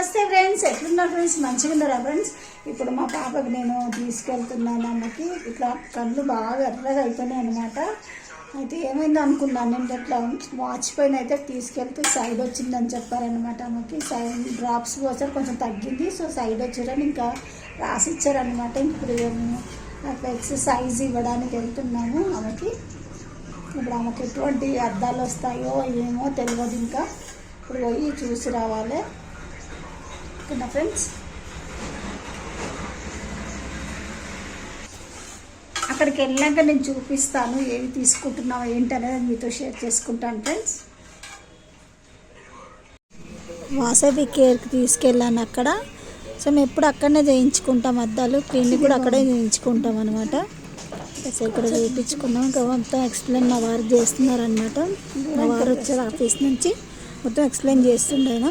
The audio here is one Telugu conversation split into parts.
నమస్తే ఫ్రెండ్స్ ఎట్లున్నారు ఫ్రెండ్స్? మంచిగా ఉన్నారా ఫ్రెండ్స్? ఇప్పుడు మా పాపకి నేను తీసుకెళ్తున్నాను అమ్మకి. ఇట్లా కళ్ళు బాగా ఎర్రగా అయిపోయినాయి అనమాట అయితే ఏమైంది అనుకున్నాను నేను. ఇట్లా వాచ్ పైన అయితే తీసుకెళ్తే సైడ్ వచ్చిందని చెప్పారనమాట ఆమెకి సైడ్ డ్రాప్స్ పోసారు కొంచెం తగ్గింది. సో సైడ్ వచ్చారని ఇంకా రాసిచ్చారనమాట ఇప్పుడు మేము ఎక్సర్సైజ్ ఇవ్వడానికి వెళ్తున్నాను ఆమెకి ఇప్పుడు ఆమెకి ఎటువంటి అర్థాలు వస్తాయో ఏమో తెలియదు ఇంకా. ఇప్పుడు పోయి చూసి రావాలి. ఓకేనా ఫ్రెండ్స్ అక్కడికి వెళ్ళాక నేను చూపిస్తాను ఏవి తీసుకుంటున్నావు ఏంటి అనేది మీతో షేర్ చేసుకుంటాను ఫ్రెండ్స్ వాసవి కేర్కి తీసుకెళ్ళాను అక్కడ. సో మేము ఎప్పుడు అక్కడనే చేయించుకుంటాం అద్దాలు. క్లినిక్ కూడా అక్కడే చేయించుకుంటాం అనమాట సో ఇక్కడ చూపించుకున్నాం ఇంకా మొత్తం ఎక్స్ప్లెయిన్ మా వారు చేస్తున్నారు అనమాట మా వారు వచ్చారు ఆఫీస్ నుంచి. మొత్తం ఎక్స్ప్లెయిన్ చేస్తుండేనా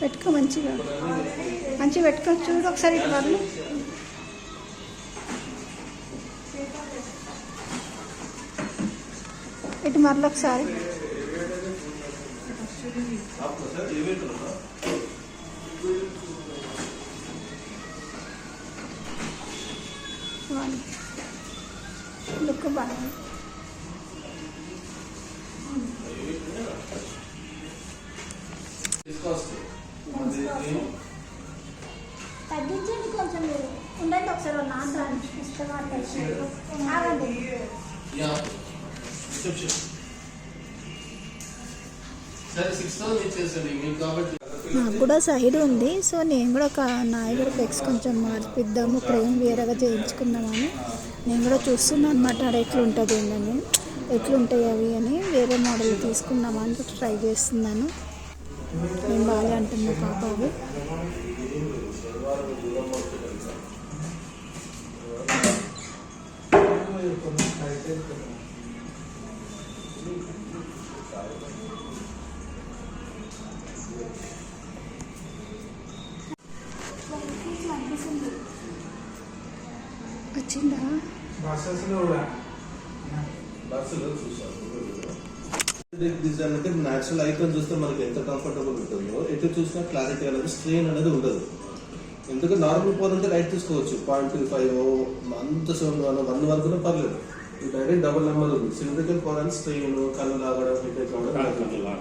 పెట్టుకో మంచిగా మంచిగా పెట్టుకో చూడు ఒకసారి ఇటు వదిలి ఇటు మరలొకసారి లుక్ బాగుంది Disgusting. తగ్గించండి కొంచెం మీరు. ఉండండి ఒకసారి ఇష్టం ఆగండి. కాబట్టి నాకు కూడా సైడ్ ఉంది. సో నేను కూడా ఒక నాయకుడు ఫ్లెక్స్ కొంచెం మార్పిద్దాము ఫ్రేమ్ వేరేగా చేయించుకుందామని. నేను కూడా చూస్తున్నాను అనమాట ఆడ ఎట్లుంటుంది ఏంటని ఎట్లుంటాయి అవి అని వేరే మోడల్ తీసుకుందామని ట్రై చేస్తున్నాను. నేను బాగా అంటుంది పాప అవి వచ్చిందా? బస్సెస్లో కూడా. బస్సులో చూసాను డిజైన్ అంటే న్యాచురల్ ఐకాన్ చూస్తే మనకి ఎంత కంఫర్టబుల్ ఉంటుందో ఎటు చూసినా క్లారిటీ అనేది స్ట్రెయిన్ అనేది ఉండదు. ఎందుకంటే నార్మల్ ఫోన్ అంటే లైట్ తీసుకోవచ్చు. పాయింట్ టూ ఫైవ్ అంత సెవెన్ వన్ వన్ వరకు పర్లేదు. ఇది డైరెక్ట్ డబుల్ నెంబర్ ఉంది. సిలిండ్రికల్ ఫోన్ అని స్ట్రెయిన్ కళ్ళు లాగడం కావడం ఇట్లా.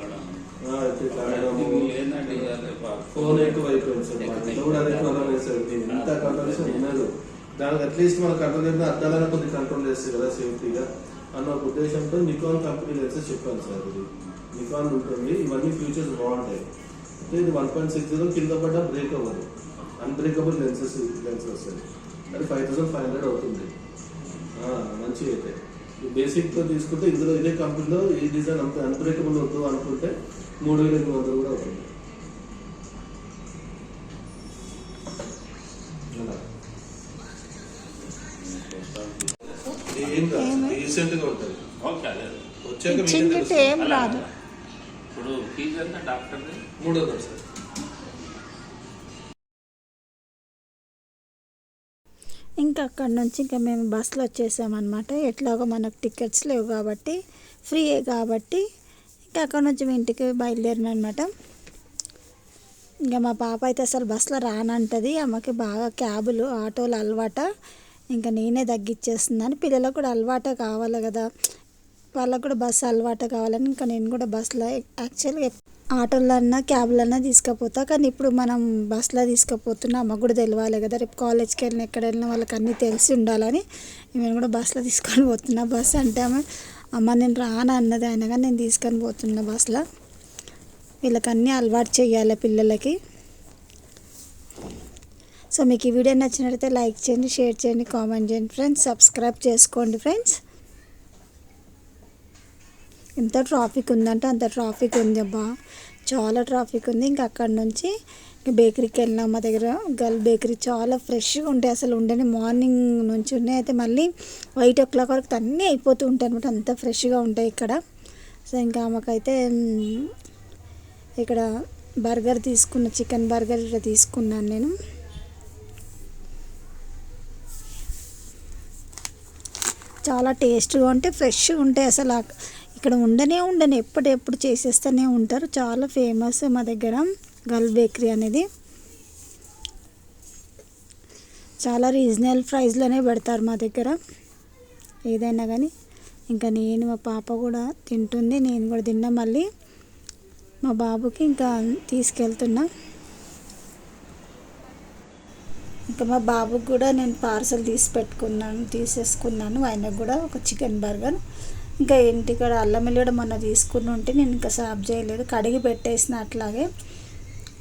ఫోన్ ఎక్కువ అయిపోయింది సార్ కూడా అదే ప్రాబ్లం ఇంత కంట్రోల్ ఉండదు. దానికి అట్లీస్ట్ మన కంట్రోల్ చేసిన అద్దాలను కొద్దిగా కంట్రోల్ చేస్తుంది కదా సేఫ్టీగా అన్న ఒక ఉద్దేశంతో నికాన్ కంపెనీ లెన్సెస్ చెప్పాను సార్ ఇది. నికాన్ ఉంటుంది ఇవన్నీ ఫ్యూచర్స్ బాగుంటాయి. అంటే ఇది వన్ పాయింట్ సిక్స్ జీరో కింద పడ్డ బ్రేక్ అవ్వదు. అన్బ్రేకబుల్ లెన్సెస్ లెన్స్ వస్తుంది అది ఫైవ్ థౌసండ్ ఫైవ్ హండ్రెడ్ అవుతుంది. మంచిగా అయితే. బేసిక్తో తీసుకుంటే ఇందులో ఇదే కంపెనీలో ఈ డిజైన్ అంత అన్బ్రేకబుల్ వద్దు అనుకుంటే మూడు వేల ఎనిమిది వందలు కూడా అవుతుంది. రీసెంట్గా ఉంటుంది. ఓకే అదే. వచ్చాక మీకే ఇచ్చింది తెలుస్తుంది. ఏం రాదు. ఇప్పుడు ఫీజు ఎంత డాక్టర్ది? మూడు వందలు సార్. ఇంకా అక్కడ నుంచి ఇంకా మేము బస్సులో వచ్చేసామన్నమాట. ఎట్లాగో మనకు టికెట్స్ లేవు కాబట్టి ఫ్రీయే కాబట్టి ఇంకా అక్కడ నుంచి మేము ఇంటికి బయలుదేరిన అనమాట ఇంకా మా పాప అయితే అసలు బస్సులో రానంటది. ఆమెకి బాగా క్యాబులు ఆటోలు అలవాట. ఇంకా నేనే తగ్గిచ్చేస్తున్నాను. పిల్లలకు కూడా అలవాటు కావాలి కదా. వాళ్ళకు కూడా బస్సు అలవాటు కావాలని ఇంకా నేను కూడా బస్సులో యాక్చువల్గా ఆటోలన్నా క్యాబ్లన్నా తీసుకుపోతా. కానీ ఇప్పుడు మనం బస్సులో తీసుకుపోతున్నా అమ్మకు కూడా తెలియాలి కదా. రేపు కాలేజ్కి వెళ్ళిన ఎక్కడ వెళ్ళినా వాళ్ళకి అన్నీ తెలిసి ఉండాలని నేను కూడా బస్సులో తీసుకొని పోతున్నా. బస్ అంటే ఆమె అమ్మ నేను రాను అన్నది అయినా కానీ నేను తీసుకొని పోతున్నా బస్సులో. వీళ్ళకి అన్నీ అలవాటు చేయాలి పిల్లలకి. సో మీకు ఈ వీడియో నచ్చినట్లయితే లైక్ చేయండి షేర్ చేయండి కామెంట్ చేయండి ఫ్రెండ్స్. సబ్స్క్రైబ్ చేసుకోండి ఫ్రెండ్స్. ఎంత ట్రాఫిక్ ఉందంటే అంత ట్రాఫిక్ ఉంది అబ్బా. చాలా ట్రాఫిక్ ఉంది. ఇంకా అక్కడ నుంచి బేకరీకి వెళ్ళినా మా దగ్గర. గల్ బేకరీ చాలా ఫ్రెష్గా ఉంటాయి. అసలు ఉండని మార్నింగ్ నుంచి ఉన్నాయి. అయితే మళ్ళీ ఎయిట్ ఓ క్లాక్ వరకు అన్నీ అయిపోతూ ఉంటాయి అనమాట అంత ఫ్రెష్గా ఉంటాయి ఇక్కడ. సో ఇంకా ఆమెకైతే ఇక్కడ బర్గర్ తీసుకున్న చికెన్ బర్గర్ ఇక్కడ తీసుకున్నాను నేను. చాలా టేస్ట్గా ఉంటాయి ఫ్రెష్గా ఉంటాయి అసలు ఇక్కడ ఉండనే ఉండని ఎప్పుడెప్పుడు చేసేస్తూనే ఉంటారు. చాలా ఫేమస్ మా దగ్గర గల్ బేకరీ అనేది. చాలా రీజనల్ ప్రైస్లోనే పెడతారు మా దగ్గర. ఏదైనా కానీ ఇంకా నేను మా పాప కూడా తింటుంది. నేను కూడా తిన్నా మళ్ళీ. మా బాబుకి ఇంకా తీసుకెళ్తున్నా. ఇంకా మా బాబుకి కూడా నేను పార్సల్ తీసి పెట్టుకున్నాను తీసేసుకున్నాను. ఆయనకు కూడా ఒక చికెన్ బర్గర్. ఇంకా ఇంటికాడ అల్లం వెల్లిగడ్డ మొన్న తీసుకుని ఉంటే నేను ఇంకా సాఫ్ చేయలేదు. కడిగి పెట్టేసిన అట్లాగే.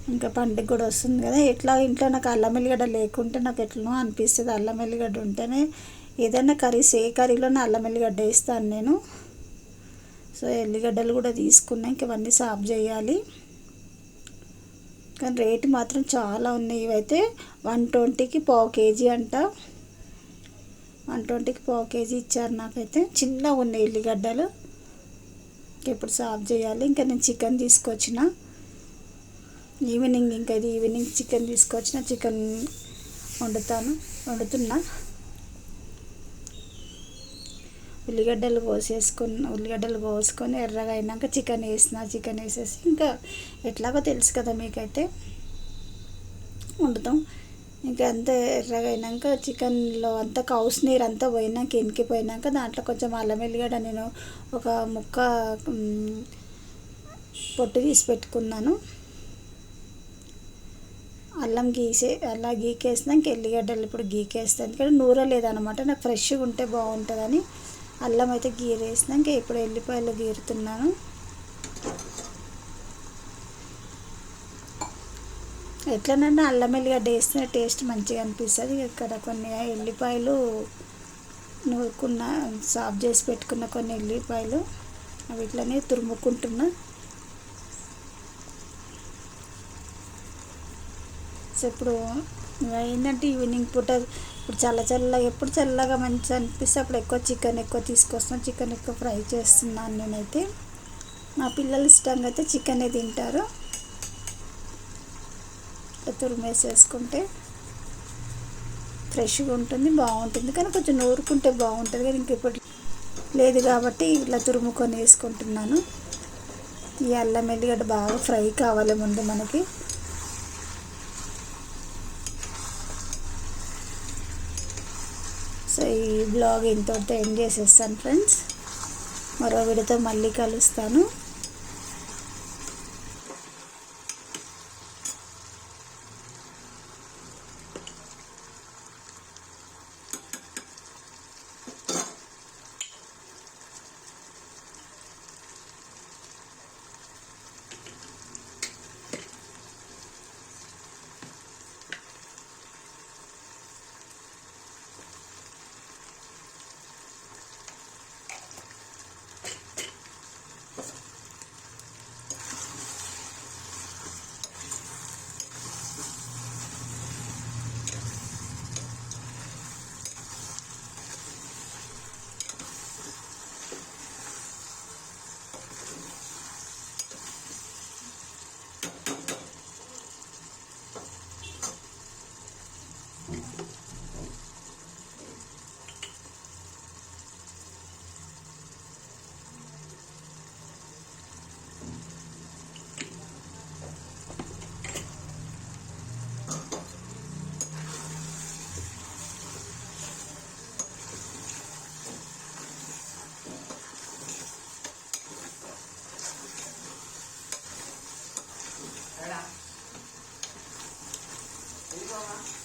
ఇంకా పండుగ కూడా వస్తుంది కదా. ఎట్లా ఇంట్లో నాకు అల్లం వెల్లిగడ్డ లేకుంటే నాకు ఎట్లనో అనిపిస్తుంది. అల్లం వెల్లిగడ్డ ఉంటేనే ఏదైనా కర్రీస్ ఏ కర్రీలోనే అల్లం వెల్లిగడ్డ వేస్తాను నేను. సో ఎల్లిగడ్డలు కూడా తీసుకున్నాక ఇవన్నీ సాఫ్ చేయాలి. కానీ రేటు మాత్రం చాలా ఉన్నాయి. ఇవైతే వన్ ట్వంటీకి పావు కేజీ అంట. వన్ ట్వంటీకి పావు కేజీ ఇచ్చారు నాకైతే. చిన్నగా ఉన్నాయి ఎల్లిగడ్డలు. ఇంకెప్పుడు సాఫ్ చేయాలి. ఇంకా నేను చికెన్ తీసుకొచ్చిన. ఈవినింగ్ ఇంకా ఇది ఈవినింగ్ చికెన్ తీసుకొచ్చిన. చికెన్ వండుతాను. వండుతున్నా. ఉల్లిగడ్డలు కోసేసుకున్న ఉల్లిగడ్డలు కోసుకొని ఎర్రగా అయినాక చికెన్ వేసిన చికెన్ వేసేసి ఇంకా ఎట్లాగో తెలుసు కదా మీకైతే. వండుతాం. ఇంకా అంతా ఎర్రగా అయినాక చికెన్లో అంతా కౌస్ నీరు అంతా పోయినాక ఇంకిపోయినాక దాంట్లో కొంచెం అల్లం వెల్లిగడ్డ నేను ఒక ముక్క పొట్టు తీసి పెట్టుకున్నాను. అల్లం గీసే అలా గీకేసినాక ఎల్లిగడ్డలు ఇప్పుడు గీకేస్తాను. ఎందుకంటే నూర లేదనమాట నాకు ఫ్రెష్గా ఉంటే బాగుంటుందని. అల్లం అయితే గీరేసినాక ఇప్పుడు ఎల్లిపాయలు గీరుతున్నాను. ఎట్లనంటే అల్లం ఎల్లిగడ్డ వేస్తే టేస్ట్ మంచిగా అనిపిస్తుంది. ఇక్కడ కొన్ని ఎల్లిపాయలు నూరుకున్న సాఫ్ చేసి పెట్టుకున్న కొన్ని ఎల్లిపాయలు అవి ఇట్లనే తురుముకుంటున్నా. సో ఇప్పుడు ఏంటంటే ఈవినింగ్ పూట ఇప్పుడు చల్ల చల్లగా ఎప్పుడు చల్లగా మంచిగా అనిపిస్తే అప్పుడు ఎక్కువ చికెన్ ఎక్కువ తీసుకొస్తాం చికెన్ ఎక్కువ ఫ్రై చేస్తున్నాను నేనైతే. మా పిల్లలు ఇష్టంగా అయితే చికెనే తింటారు. ఇట్లా తురిమేసేసుకుంటే ఫ్రెష్గా ఉంటుంది బాగుంటుంది. కానీ కొంచెం నూరుకుంటే బాగుంటుంది. కానీ ఇంక ఇప్పుడు లేదు కాబట్టి ఇట్లా తురుముకొని వేసుకుంటున్నాను. ఈ అల్లం ఎల్లిగడ్డ బాగా ఫ్రై కావాలి ముందు మనకి. సో ఈ బ్లాగ్ ఇంతటితో ఎండ్ చేసేస్తాను ఫ్రెండ్స్. మరో వీడియోతో మళ్ళీ కలుస్తాను. lá.